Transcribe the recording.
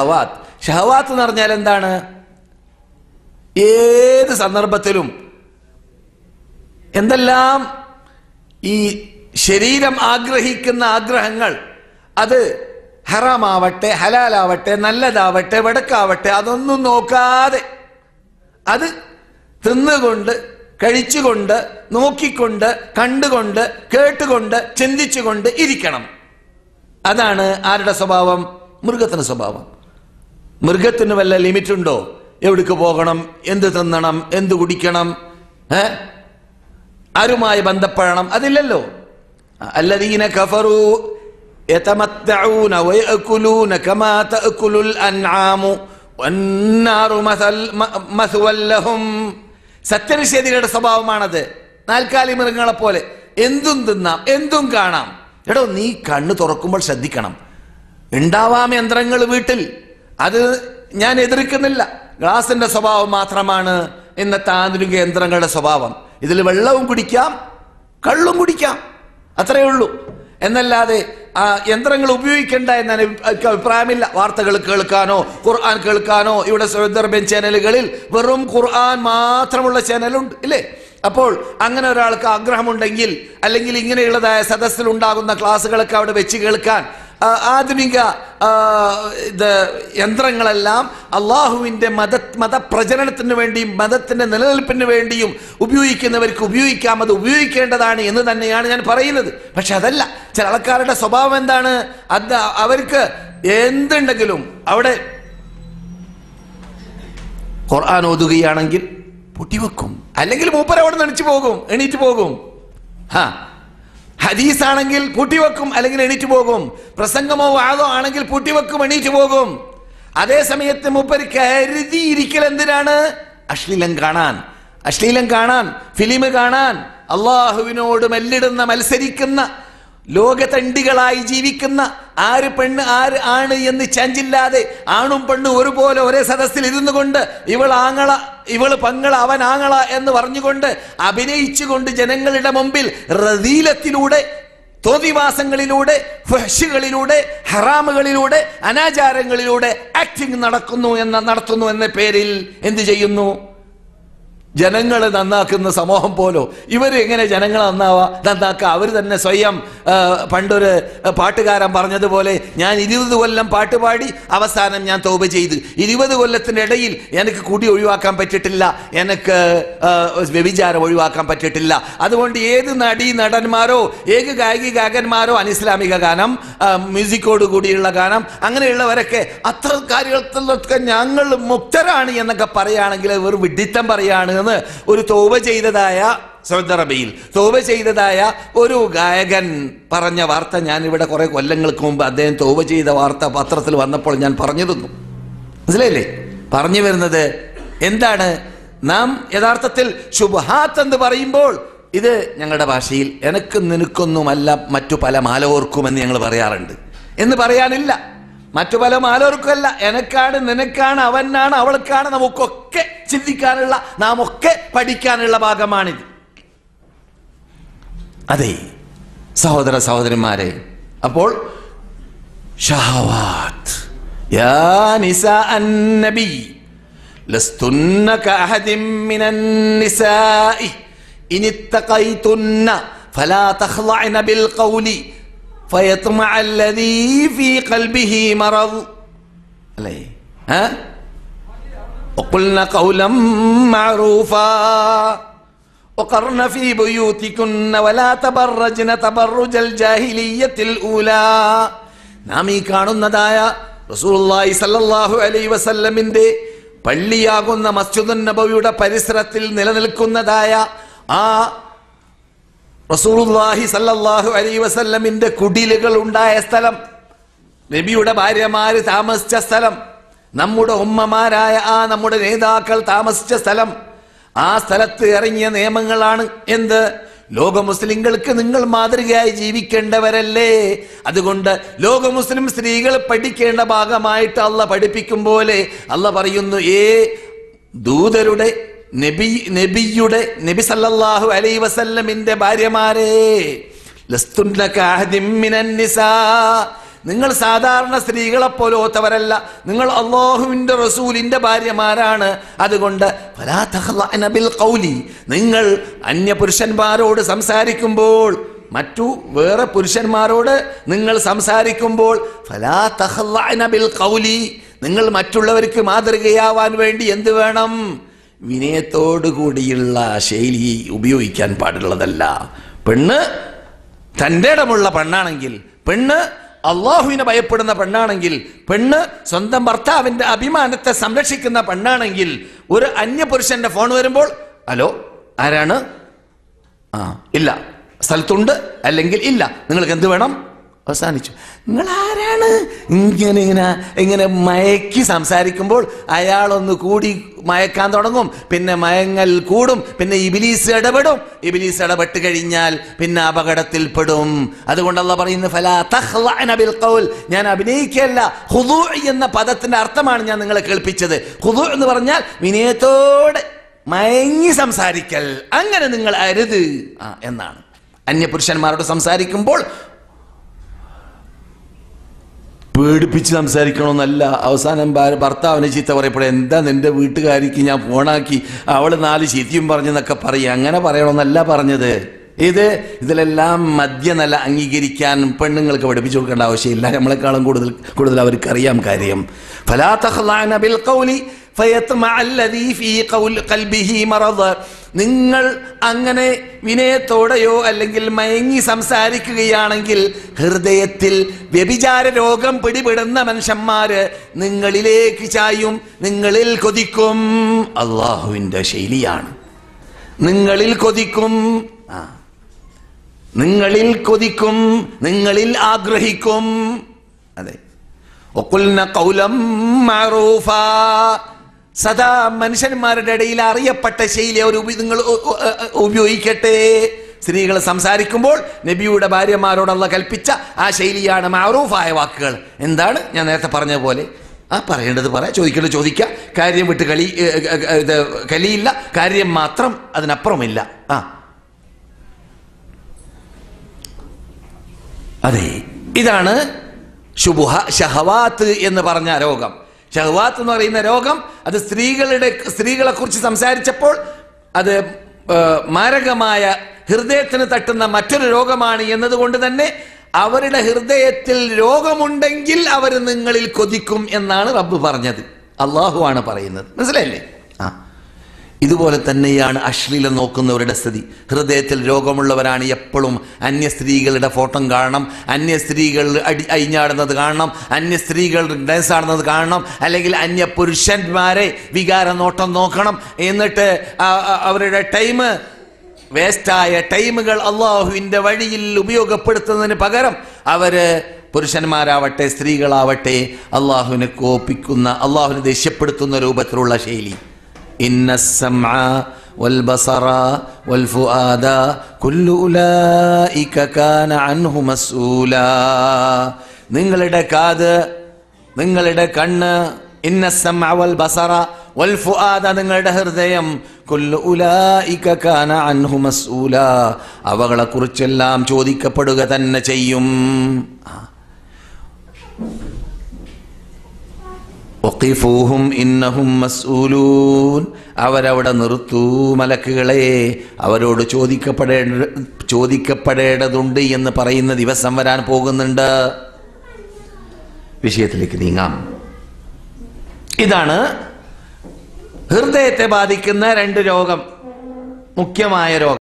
ഷഹവാത്ത്. ഷഹവാത്ത് എന്ന് പറഞ്ഞാൽ എന്താണ്? ഏത് സന്ദർഭത്തിലും എന്തെല്ലാം ഈ ശരീരം ആഗ്രഹിക്കുന്ന ആഗ്രഹങ്ങൾ അത് ഹറാമാവട്ടെ ഹലാലാവട്ടെ നല്ലതാവട്ടെ വടക്കാവട്ടെ അതൊന്നും നോക്കാതെ അത് തിന്നുകൊണ്ട് കഴിച്ചുകൊണ്ട് നോക്കിക്കൊണ്ട് കണ്ടുകൊണ്ട് കേട്ടുകൊണ്ട് ചിന്തിച്ചുകൊണ്ട് ഇരിക്കണം. അതാണ് ആരുടെ സ്വഭാവം? മൃഗത്തിന്റെ സ്വഭാവം. മൃഗത്തിന് വല്ല ലിമിറ്റ് ഉണ്ടോ എവിടേക്ക് പോകണം എന്ത് തിന്നണം എന്ത് കുടിക്കണം ഏ ആരുമായി ബന്ധപ്പെടണം അതില്ലല്ലോ الذين كفروا يتمتعون ويأكلون كما تأكل الأنعام والنار مثل مثوى لهم സത്യനിഷേധികളുടെ സ്വഭാവമാണത് നാൽക്കാലി മൃഗങ്ങളെ പോലെ എന്തും തിന്നാം എന്തും കാണാം എടോ നീ കണ്ണ് തുറക്കുമ്പോൾ ശ്രദ്ധിക്കണം ഉണ്ടാവാം യന്ത്രങ്ങൾ വീട്ടിൽ അത് ഞാൻ എതിർക്കുന്നില്ല. ഗ്ലാസിന്റെ സ്വഭാവം മാത്രമാണ് ഇന്നത്തെ ആധുനിക യന്ത്രങ്ങളുടെ സ്വഭാവം. ഇതിൽ വെള്ളവും കുടിക്കാം കള്ളും കുടിക്കാം. അത്രയേ ഉള്ളൂ. എന്നല്ലാതെ ആ യന്ത്രങ്ങൾ ഉപയോഗിക്കേണ്ട എന്ന അഭിപ്രായമില്ല. വാർത്തകൾ കേൾക്കാനോ ഖുർആൻ കേൾക്കാനോ ഇവിടെ സൗദർബൻ ചാനലുകളിൽ വെറും ഖുർആൻ മാത്രമുള്ള ചാനലുണ്ട് ഇല്ലേ? അപ്പോൾ അങ്ങനെ ഒരാൾക്ക് ആഗ്രഹമുണ്ടെങ്കിൽ അല്ലെങ്കിൽ ഇങ്ങനെയുള്ളതായ സദസ്സിൽ ഉണ്ടാകുന്ന ക്ലാസ്സുകളൊക്കെ അവിടെ വെച്ച് കേൾക്കാൻ ആധുനിക ഇത് യന്ത്രങ്ങളെല്ലാം അള്ളാഹുവിന്റെ മത മതപ്രചരണത്തിന് വേണ്ടിയും മതത്തിന്റെ നിലനിൽപ്പിന് വേണ്ടിയും ഉപയോഗിക്കുന്നവർക്ക് ഉപയോഗിക്കാം. അത് ഉപയോഗിക്കേണ്ടതാണ് എന്ന് തന്നെയാണ് ഞാൻ പറയുന്നത്. പക്ഷെ അതല്ല. ചില ആൾക്കാരുടെ സ്വഭാവം എന്താണ്? അത് അവർക്ക് എന്തുണ്ടെങ്കിലും അവിടെ ഖുർആൻ ഓതുകയാണെങ്കിൽ പൊട്ടിവെക്കും. അല്ലെങ്കിൽ മൂപ്പരവിടെ നണിച്ചു പോകും. എണീറ്റ് പോകും. ഹാ. ഹദീസ് ആണെങ്കിൽ പൂട്ടിവെക്കും അല്ലെങ്കിൽ എണീറ്റ് പോകും. പ്രസംഗമോ വാദോ ആണെങ്കിൽ പൂട്ടിവെക്കും എണീറ്റ് പോകും. അതേ സമയത്ത് മൂപ്പര് കരുതിയിരിക്കൽ എന്തിനാണ്? അശ്ലീലം കാണാൻ. അശ്ലീലം കാണാൻ ഫിലിം കാണാൻ. അള്ളാഹുവിനോട് മെല്ലിടുന്ന മത്സരിക്കുന്ന ലോകതണ്ടികളായി ജീവിക്കുന്ന ആര് പെണ്ണ് ആര് ആണ് എന്ന് ചഞ്ചില്ലാതെ ആണും പെണ്ണും ഒരുപോലെ ഒരേ സദസ്സിൽ ഇരുന്നു കൊണ്ട് ഇവൾ ആങ്ങള ഇവൾ പങ്ങള അവനാങ്ങള എന്ന് പറഞ്ഞുകൊണ്ട് അഭിനയിച്ചുകൊണ്ട് ജനങ്ങളുടെ മുമ്പിൽ റദീലത്തിലൂടെ തോതിവാസങ്ങളിലൂടെ ഫഹ്ഷുകളിലൂടെ ഹറാമുകളിലൂടെ അനാചാരങ്ങളിലൂടെ ആക്ടിങ് നടക്കുന്നു എന്ന നടത്തുന്നു എന്ന പേരിൽ എന്ത് ചെയ്യുന്നു? ജനങ്ങളെ നന്നാക്കുന്ന സമൂഹം പോലോ ഇവർ എങ്ങനെ ജനങ്ങളെ നന്നാവാ? നന്നാക്കുക അവർ തന്നെ സ്വയം പണ്ടൊരു പാട്ടുകാരൻ പറഞ്ഞതുപോലെ ഞാൻ ഇരുപത് കൊല്ലം പാട്ട് പാടി അവസാനം ഞാൻ തോപ ചെയ്ത്. ഇരുപത് കൊല്ലത്തിന്റെ ഇടയിൽ എനിക്ക് കുടി ഒഴിവാക്കാൻ പറ്റിയിട്ടില്ല എനിക്ക് വ്യഭിചാരം ഒഴിവാക്കാൻ പറ്റിയിട്ടില്ല അതുകൊണ്ട് ഏത് നടി നടന്മാരോ ഏത് ഗായകി ഗായകന്മാരോ അനിസ്ലാമിക ഗാനം മ്യൂസിക്കോട് കൂടിയുള്ള ഗാനം അങ്ങനെയുള്ളവരൊക്കെ അത്ര കാര്യത്തിലൊക്കെ ഞങ്ങൾ മുക്തരാണ് എന്നൊക്കെ പറയുകയാണെങ്കിൽ വെറും വിഡിത്തം പറയാണ് എന്ന് ഒരു തോപ ചെയ്തതായ സൗദി തോവ ചെയ്തതായ ഒരു ഗായകൻ പറഞ്ഞ വാർത്ത ഞാൻ ഇവിടെ കുറെ കൊല്ലങ്ങൾക്ക് മുമ്പ് അദ്ദേഹം തോപ ചെയ്ത വാർത്ത പത്രത്തിൽ വന്നപ്പോൾ ഞാൻ പറഞ്ഞു തന്നു. മനസ്സിലായില്ലേ? പറഞ്ഞു വരുന്നത് എന്താണ്? നാം യഥാർത്ഥത്തിൽ ശുഭഹാത്ത് എന്ന് പറയുമ്പോൾ ഇത് ഞങ്ങളുടെ ഭാഷയിൽ എനക്കും നിനക്കൊന്നുമല്ല മറ്റു പല മാലോർക്കുമെന്ന് ഞങ്ങൾ പറയാറുണ്ട്. എന്ന് പറയാനില്ല. മറ്റു പല മാലോർക്കുമല്ല. എനക്കാണ് നിനക്കാണ് അവനാണ് അവൾക്കാണ് നമുക്കൊക്കെ ചിന്തിക്കാനുള്ള നാം ഒക്കെ പഠിക്കാനുള്ള ഭാഗമാണിത് അതെ സഹോദര സഹോദരന്മാരെ അപ്പോൾ ഷഹവാത്ത് യാ നിസാ അന്നബി لستن كأحد من النساء إن اتقيتن فلا تخضعن بالقول فيطمع الذي في قلبه مرض عليه ها وقلن قولا معروفا وقرن في بيوتكن ولا تبرجن تبرج الجاهلية الأولى നാം ഈ കാണുന്നതായ റസൂലുള്ളാഹി സല്ലല്ലാഹു അലൈഹി വസല്ലമിന്റെ പള്ളിയാകുന്ന മസ്ജിദുൻ നബവിയുടെ പരിസരത്തിൽ നിലനിൽക്കുന്നതായ ആ റസൂലുള്ളാഹി സല്ലല്ലാഹു അലൈഹി വസല്ലമിന്റെ കുടിലുകൾ ഉണ്ടായ സ്ഥലം നബിയുടെ ഭാര്യമാര് താമസിച്ച സ്ഥലം നമ്മുടെ ഉമ്മമാരായ ആ നമ്മുടെ നേതാക്കൾ താമസിച്ച സ്ഥലം. ആ സ്ഥലത്ത് ഇറങ്ങിയ നിയമങ്ങളാണ് എന്ത്? ലോക മുസ്ലിങ്ങൾക്ക് നിങ്ങൾ മാതൃകയായി ജീവിക്കേണ്ടവരല്ലേ? അതുകൊണ്ട് ലോക മുസ്ലിം സ്ത്രീകൾ പഠിക്കേണ്ട ഭാഗമായിട്ട് അല്ല പഠിപ്പിക്കും പോലെ അല്ല പറയുന്നു ഏ ദൂതരുടെ നബി നബിയുടെ നബി സല്ലല്ലാഹു അലൈ വസല്ലമിന്റെ ഭാര്യമാരെ ലസ്തുന്ന കഅഹദിൻ മിനൻ നിസാ നിങ്ങൾ സാധാരണ സ്ത്രീകളെ പോലോത്തവരല്ല നിങ്ങൾ അള്ളാഹുവിന്റെ റസൂലിന്റെ ഭാര്യമാരാണ്. അതുകൊണ്ട് ഖൗലി. നിങ്ങൾ അന്യപുരുഷന്മാരോട് സംസാരിക്കുമ്പോൾ മറ്റു വേറെ പുരുഷന്മാരോട് നിങ്ങൾ സംസാരിക്കുമ്പോൾ ഫലാ ഖൗലി. നിങ്ങൾ മറ്റുള്ളവർക്ക് മാതൃകയാവാൻ വേണ്ടി എന്ത് വേണം? വിനയത്തോടു കൂടിയുള്ള ശൈലി ഉപയോഗിക്കാൻ പാടുള്ളതല്ല. പെണ്ണ് തന്റെ ഇടമുള്ള പെണ്ണാണെങ്കിൽ പെണ്ണ് അള്ളാഹുവിനെ ഭയപ്പെടുന്ന പെണ്ണാണെങ്കിൽ പെണ്ണ് സ്വന്തം ഭർത്താവിന്റെ അഭിമാനത്തെ സംരക്ഷിക്കുന്ന പെണ്ണാണെങ്കിൽ ഒരു അന്യപുരുഷന്റെ ഫോൺ വരുമ്പോൾ ഹലോ ആരാണ്? ആ ഇല്ല. സ്ഥലത്തുണ്ട്? അല്ലെങ്കിൽ ഇല്ല. നിങ്ങൾക്ക് എന്ത് വേണം? അവസാനിച്ചു. നിങ്ങൾ ആരാണ് ഇങ്ങനെ ഇങ്ങനെ ഇങ്ങനെ മയക്കി സംസാരിക്കുമ്പോൾ അയാളൊന്ന് കൂടി മയക്കാൻ തുടങ്ങും. പിന്നെ മയങ്ങൽ കൂടും. പിന്നെ ഇബിലീസ് ഇടപെടും. ഇബിലീസ് ഇടപെട്ട് കഴിഞ്ഞാൽ പിന്നെ അപകടത്തിൽ അപകടത്തിൽപ്പെടും അതുകൊണ്ടല്ല പറയുന്നത് ഞാൻ അഭിനയിക്കല്ല ഹുദു എന്ന പദത്തിന്റെ അർത്ഥമാണ് ഞാൻ നിങ്ങളെ കേൾപ്പിച്ചത്. ഹുദു എന്ന് പറഞ്ഞാൽ വിനയത്തോടെ മയങ്ങി സംസാരിക്കൽ. അങ്ങനെ നിങ്ങൾ അരുത്. എന്നാണ്. അന്യപുരുഷന്മാരോട് സംസാരിക്കുമ്പോൾ പേടിപ്പിച്ച് സംസാരിക്കണമെന്നല്ല. അവസാനം ഭർത്താവിനെ ചീത്ത പറയപ്പെടുക എന്താ നിന്റെ വീട്ടുകാരിക്ക് ഞാൻ ഫോണാക്കി അവൾ നാല് ചീത്തയും പറഞ്ഞെന്നൊക്കെ പറയും. അങ്ങനെ പറയണമെന്നല്ല പറഞ്ഞത്. ഇത് ഇതിലെല്ലാം മദ്യനില അംഗീകരിക്കാൻ പെണ്ണുങ്ങൾക്ക് പഠിപ്പിച്ചു കൊടുക്കേണ്ട ആവശ്യമില്ല. നമ്മളെക്കാളും കൂടുതൽ കൂടുതൽ അവർക്ക് അറിയാം കാര്യം നിങ്ങൾ അങ്ങനെ വിനയത്തോടെയോ അല്ലെങ്കിൽ മയങ്ങി സംസാരിക്കുകയാണെങ്കിൽ ഹൃദയത്തിൽ വ്യഭിചാര രോഗം പിടിപെടുന്ന മനുഷ്യന്മാര് നിങ്ങളിലേക്ക് ചായും നിങ്ങളിൽ കൊതിക്കും. അള്ളാഹുവിന്റെ ശൈലിയാണ്. നിങ്ങളിൽ കൊതിക്കും. ആ. നിങ്ങളിൽ കൊതിക്കും നിങ്ങളിൽ ആഗ്രഹിക്കും. അതെ. ഒക്കുൽന കൗലം മാറൂഫ. സദാ മനുഷ്യന്മാരുടെ ഇടയിൽ അറിയപ്പെട്ട ശൈലി അവർ നിങ്ങൾ ഉപയോഗിക്കട്ടെ. സ്ത്രീകൾ സംസാരിക്കുമ്പോൾ നബിയുടെ ഭാര്യമാരോടുള്ള കൽപ്പിച്ച ആ ശൈലിയാണ് മാറൂഫായ വാക്കുകൾ. എന്താണ്? ഞാൻ നേരത്തെ പറഞ്ഞ പോലെ ആ പറയേണ്ടത് പറയാം ചോദിക്കേണ്ടത് ചോദിക്കുക കാര്യം വിട്ട് കളി ഇത് കലിയില്ല. കാര്യം മാത്രം അതിനപ്പുറമില്ല. ആ. അതെ. ഇതാണ് ശുഭുഹ ഷഹവാത്ത് എന്ന് പറഞ്ഞ രോഗം. ഷഹവാത്ത് എന്ന് പറയുന്ന രോഗം അത് സ്ത്രീകളുടെ സ്ത്രീകളെ കുറിച്ച് സംസാരിച്ചപ്പോൾ അത് മാരകമായ ഹൃദയത്തിന് തട്ടുന്ന മറ്റൊരു രോഗമാണ് എന്നതുകൊണ്ട് തന്നെ അവരുടെ ഹൃദയത്തിൽ രോഗമുണ്ടെങ്കിൽ അവർ നിങ്ങളിൽ കൊതിക്കും എന്നാണ് റബ്ബ് പറഞ്ഞത്. അള്ളാഹു ആണ് പറയുന്നത്. മനസ്സിലായില്ലേ? ഇതുപോലെ തന്നെയാണ് അശ്ലീലം നോക്കുന്നവരുടെ സ്ഥിതി. ഹൃദയത്തിൽ രോഗമുള്ളവരാണ് എപ്പോഴും. അന്യ സ്ത്രീകളുടെ ഫോട്ടോ കാണണം. അന്യ സ്ത്രീകൾ അടി അയിഞ്ഞാടുന്നത് കാണണം. അന്യ സ്ത്രീകൾ ഡാൻസ് ആടുന്നത് കാണണം. അല്ലെങ്കിൽ അന്യ പുരുഷന്മാരെ വികാര നോട്ടം നോക്കണം. എന്നിട്ട് അവരുടെ ടൈം വേസ്റ്റായ ടൈമുകൾ അള്ളാഹുവിന്റെ വഴിയിൽ ഉപയോഗപ്പെടുത്തുന്നതിന് പകരം അവർ പുരുഷന്മാരാവട്ടെ സ്ത്രീകളാവട്ടെ അള്ളാഹുവിനെ കോപ്പിക്കുന്ന അള്ളാഹുവിനെ ദേഷ്യപ്പെടുത്തുന്ന രൂപത്തിലുള്ള ശൈലി. ഇന്ന السمع والبصر والفؤاد كل أولئك كان عنه مسؤولا നിങ്ങളുടെ കാത് നിങ്ങളുടെ കണ്ണ് ഇന്ന السمع والبصر والفؤاد നിങ്ങളുടെ ഹൃദയം കുല്ലു ഉലായിക കാന അൻഹു മസ്ഊല അവകളെ കുറിച്ചെല്ലാം ചോദിക്കപ്പെടുക തന്നെ ചെയ്യും വഖിഫൂഹും ഇന്നഹും മസ്ഊലൂൻ. അവരവിടെ നിർത്തൂ മലക്കുകളെ. അവരോട് ചോദിക്കപ്പെടേണ്ട ചോദിക്കപ്പെടേണ്ടതുണ്ട് എന്ന് പറയുന്ന ദിവസം വരാൻ പോകുന്നുണ്ട്. വിഷയത്തിലേക്ക് നീങ്ങാം. ഇതാണ് ഹൃദയത്തെ ബാധിക്കുന്ന രണ്ട് രോഗം. മുഖ്യമായ രോഗം.